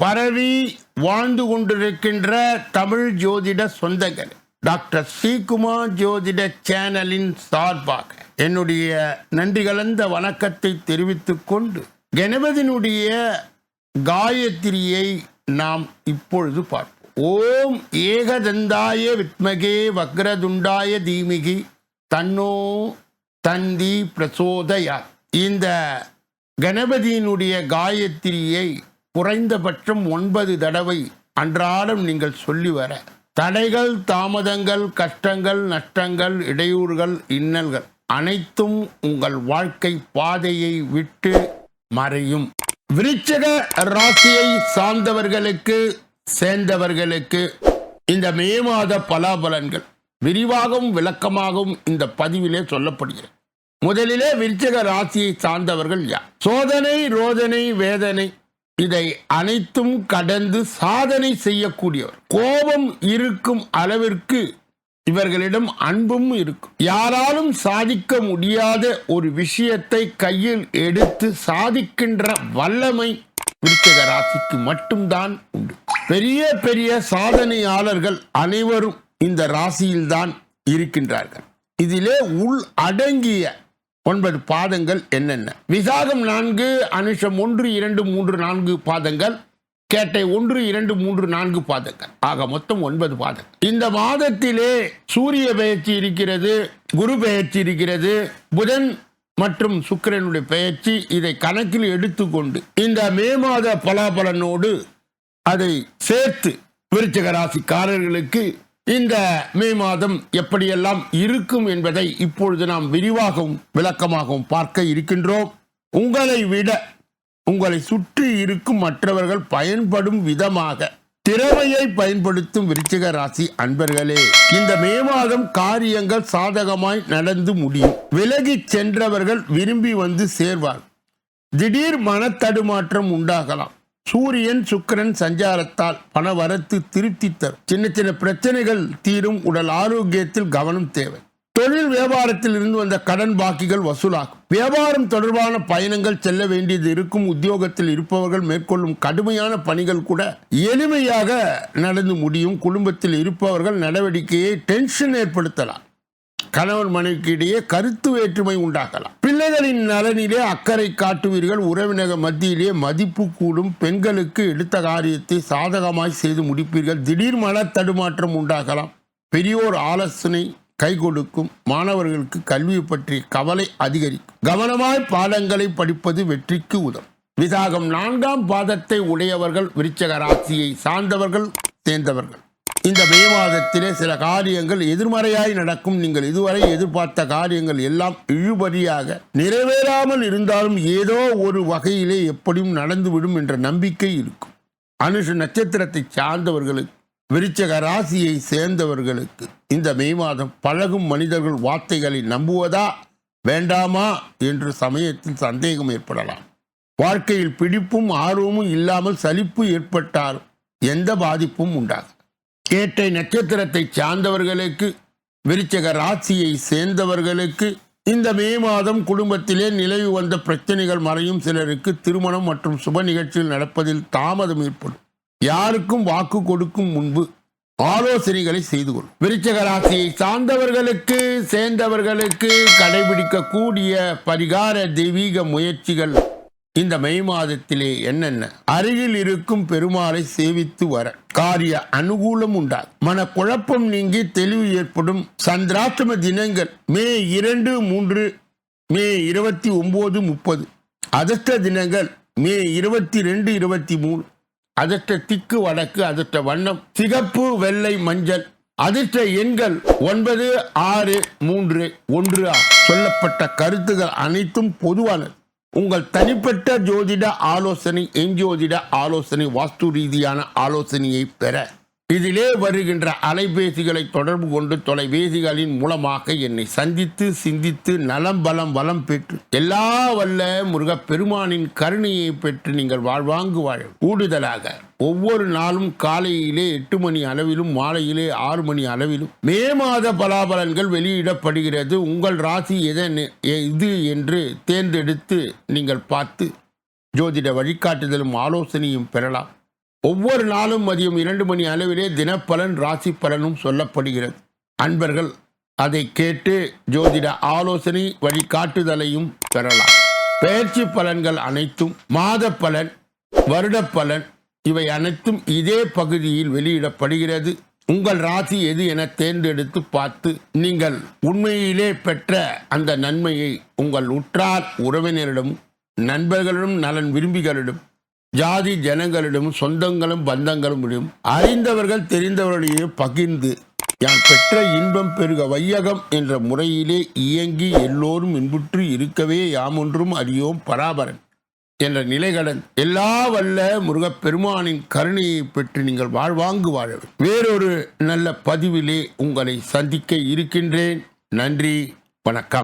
பரவி வாழ்ந்து கொண்டிருக்கின்ற தமிழ் ஜோதிட சொந்தகர் டாக்டர் ஸ்ரீகுமார் ஜோதிட சேனலின் சார்பாக என்னுடைய நன்றி கலந்த வணக்கத்தை தெரிவித்துக் கொண்டு கணபதியினுடைய காயத்ரியை நாம் இப்பொழுது பார்ப்போம். ஓம் ஏகதந்தாய வித்மகே வக்ரதுண்டாய தீமிகி தன்னோ தந்தி பிரசோதயா இந்த கணபதியினுடைய காயத்ரியை குறைந்தபட்சம் ஒன்பது தடவை அன்றாடம் நீங்கள் சொல்லி வர. தடைகள் தாமதங்கள் கஷ்டங்கள் நஷ்டங்கள் இடையூறுகள் இன்னல்கள் அனைத்தும் உங்கள் வாழ்க்கை பாதையை விட்டு மறையும். விருச்சக ராசியை சார்ந்தவர்களுக்கு சேர்ந்தவர்களுக்கு இந்த மே மாத பலாபலன்கள் விரிவாகவும் விளக்கமாகவும் இந்த பதிவிலே சொல்லப்படுகிறது. முதலிலே விருச்சக ராசியை சார்ந்தவர்கள் யார்? சோதனை ரோதனை வேதனை இதை அனைத்தும் கடந்து சாதனை செய்யக்கூடியவர். கோபம் இருக்கும் அளவிற்கு இவர்களிடம் அன்பும் இருக்கும். யாராலும் சாதிக்க முடியாத ஒரு விஷயத்தை கையில் எடுத்து சாதிக்கின்ற வல்லமை விருச்சக ராசிக்கு மட்டும்தான் உண்டு. பெரிய பெரிய சாதனையாளர்கள் அனைவரும் இந்த ராசியில்தான் இருக்கின்றார்கள். இதிலே உள் அடங்கிய ஒன்பது பாதங்கள் என்னென்ன? விசாகம் நான்கு அனுஷம் ஒன்று இரண்டு மூன்று நான்கு பாதங்கள் கேட்டை ஒன்று இரண்டு மூன்று நான்கு பாதங்கள். ஆக மொத்தம் ஒன்பது பாதங்கள். இந்த மாதத்திலே சூரிய பெயர்ச்சி இருக்கிறது குரு பெயர்ச்சி இருக்கிறது புதன் மற்றும் சுக்கிரனுடைய பெயர்ச்சி இதை கணக்கில் எடுத்துக்கொண்டு இந்த மே மாத பலாபலனோடு அதை சேர்த்து விருச்சக ராசிக்காரர்களுக்கு இந்த மே மாதம் எப்படியெல்லாம் இருக்கும் என்பதை இப்பொழுது நாம் விரிவாகவும் விளக்கமாகவும் பார்க்க இருக்கின்றோம். உங்களை விட உங்களை சுற்றி இருக்கும் மற்றவர்கள் பயன்படும் விதமாக திறமையை பயன்படுத்தும் விருச்சிக ராசி அன்பர்களே இந்த மே மாதம் காரியங்கள் சாதகமாய் நடந்து முடியும். விலகிச் சென்றவர்கள் விரும்பி வந்து சேர்வார் திடீர் மனத்தடுமாற்றம் உண்டாகலாம். சூரியன் சுக்கிரன் சஞ்சாரத்தால் பண வரத்து திருப்தி தரும். சின்ன சின்ன பிரச்சனைகள் தீரும் உடல் ஆரோக்கியத்தில் கவனம் தேவை. தொழில் வியாபாரத்தில் இருந்து வந்த கடன் பாக்கிகள் வசூலாகும். வியாபாரம் தொடர்பான பயணங்கள் செல்ல வேண்டியது இருக்கும். உத்தியோகத்தில் இருப்பவர்கள் மேற்கொள்ளும் கடுமையான பணிகள் கூட எளிமையாக நடந்து முடியும். குடும்பத்தில் இருப்பவர்கள் நடவடிக்கையை டென்ஷன் ஏற்படுத்தலாம். கணவன் மனைவிக்கு இடையே கருத்து வேற்றுமை உண்டாகலாம். பிள்ளைகளின் நலனிலே அக்கறை காட்டுவீர்கள். உறவினக மத்தியிலே மதிப்பு கூடும். பெண்களுக்கு எடுத்த காரியத்தை சாதகமாய் செய்து முடிப்பீர்கள். திடீர் மன தடுமாற்றம் உண்டாகலாம். பெரியோர் ஆலோசனை கை கொடுக்கும். மாணவர்களுக்கு கல்வியை பற்றி கவலை அதிகரிக்கும். கவனமாய் பாடங்களை படிப்பது வெற்றிக்கு உதவும். விசாகம் நான்காம் பாதத்தை உடையவர்கள் விருச்சக ராசியை சார்ந்தவர்கள் சேர்ந்தவர்கள். இந்த மே மாதத்திலே சில காரியங்கள் எதிர்மறையாய் நடக்கும். நீங்கள் இதுவரை எதிர்பார்த்த காரியங்கள் எல்லாம் இழுபறியாக நிறைவேறாமல் இருந்தாலும் ஏதோ ஒரு வகையிலே எப்படியும் நடந்துவிடும் என்ற நம்பிக்கை இருக்கும். அனுஷ நட்சத்திரத்தை சார்ந்தவர்களுக்கு விருச்சக ராசியை சேர்ந்தவர்களுக்கு இந்த மே மாதம் பழகும் மனிதர்கள் வார்த்தைகளை நம்புவதா வேண்டாமா என்று சமயத்தில் சந்தேகம் ஏற்படலாம். வாழ்க்கையில் பிடிப்பும் ஆர்வமும் இல்லாமல் சலிப்பு ஏற்பட்டால் எந்த பாதிப்பும் உண்டாகும் கேட்டை நட்சத்திரத்தை சார்ந்தவர்களுக்கு விருச்சக ராசியை சேர்ந்தவர்களுக்கு இந்த மே மாதம் குடும்பத்திலே நிலவு வந்த பிரச்சனைகள் மறையும் சிலருக்கு திருமணம் மற்றும் சுப நிகழ்ச்சியில் நடப்பதில் தாமதம் ஏற்படும். யாருக்கும் வாக்கு கொடுக்கும் முன்பு ஆலோசனைகளை செய்து கொள்ளும் விருச்சக ராசியை சார்ந்தவர்களுக்கு சேர்ந்தவர்களுக்கு கடைபிடிக்கக்கூடிய பரிகார தெய்வீக முயற்சிகள் இந்த மே மாதத்திலே என்னென்ன? அருகில் இருக்கும் பெருமாளை சேவித்து வர காரிய அனுகூலம் உண்டாகும். மன குழப்பம் நீங்கி தெளிவு ஏற்படும் சந்திராஷ்டம தினங்கள் மே இரண்டு மூன்று மே இருபத்தி ஒன்பது முப்பது. அதிர்ஷ்ட தினங்கள் மே இருபத்தி ரெண்டு இருபத்தி மூணு. அதிர்ஷ்ட திக்கு வடக்கு அதிர்ஷ்ட வண்ணம் சிகப்பு வெள்ளை மஞ்சள். அதிர்ஷ்ட எண்கள் ஒன்பது ஆறு மூன்று ஒன்று சொல்லப்பட்ட கருத்துகள் அனைத்தும் பொதுவானது. உங்கள் தனிப்பட்ட ஜோதிட ஆலோசனை எஞ்சோதிட ஆலோசனை வாஸ்து ரீதியான ஆலோசனையை பெற. இதிலே வருகின்ற அலைபேசிகளை தொடர்பு கொண்டு தொலைபேசிகளின் மூலமாக என்னை சந்தித்து சிந்தித்து நலம் பலம் வளம் பெற்று எல்லா வல்ல முருகப் பெருமானின் கருணையை பெற்று நீங்கள் வாழ்வாங்கு வாழ கூடுதலாக ஒவ்வொரு நாளும் காலையிலே எட்டு மணி அளவிலும் மாலையிலே ஆறு மணி அளவிலும் மே மாத பலாபலன்கள் வெளியிடப்படுகிறது. உங்கள் ராசி எதன் இது என்று தேர்ந்தெடுத்து நீங்கள் பார்த்து ஜோதிட வழிகாட்டுதலும் ஆலோசனையும் பெறலாம். ஒவ்வொரு நாளும் மதியம் இரண்டு மணி அளவிலே தினப்பலன் ராசி பலனும் சொல்லப்படுகிறது. அன்பர்கள் அதை கேட்டு ஜோதிட ஆலோசனை வழிகாட்டுதலையும் பெறலாம். பயிற்சி பலன்கள் அனைத்தும் மாத பலன் வருட பலன் இவை அனைத்தும் இதே பகுதியில் வெளியிடப்படுகிறது. உங்கள் ராசி எது என தேர்ந்தெடுத்து பார்த்து நீங்கள் உண்மையிலே பெற்ற அந்த நன்மையை உங்கள் உற்றார் உறவினரிடம் நண்பர்களிடம் நலன் விரும்பிகளிடம் ஜாதி ஜனங்களிடம் சொந்தங்களும் பந்தங்களும் அறிந்தவர்கள் தெரிந்தவர்களிடையே பகிர்ந்து யான் பெற்ற இன்பம் பெருக வையகம் என்ற முறையிலே இயங்கி எல்லோரும் இன்புற்று இருக்கவே யாமொன்றும் அறியோம் பராபரன் என்ற நிலைகடன். எல்லா வல்ல முருகப்பெருமானின் கருணையை பெற்று நீங்கள் வாழ்வாங்கு வாழவே. வேறொரு நல்ல பதிவிலே உங்களை சந்திக்க இருக்கின்றேன். நன்றி வணக்கம்.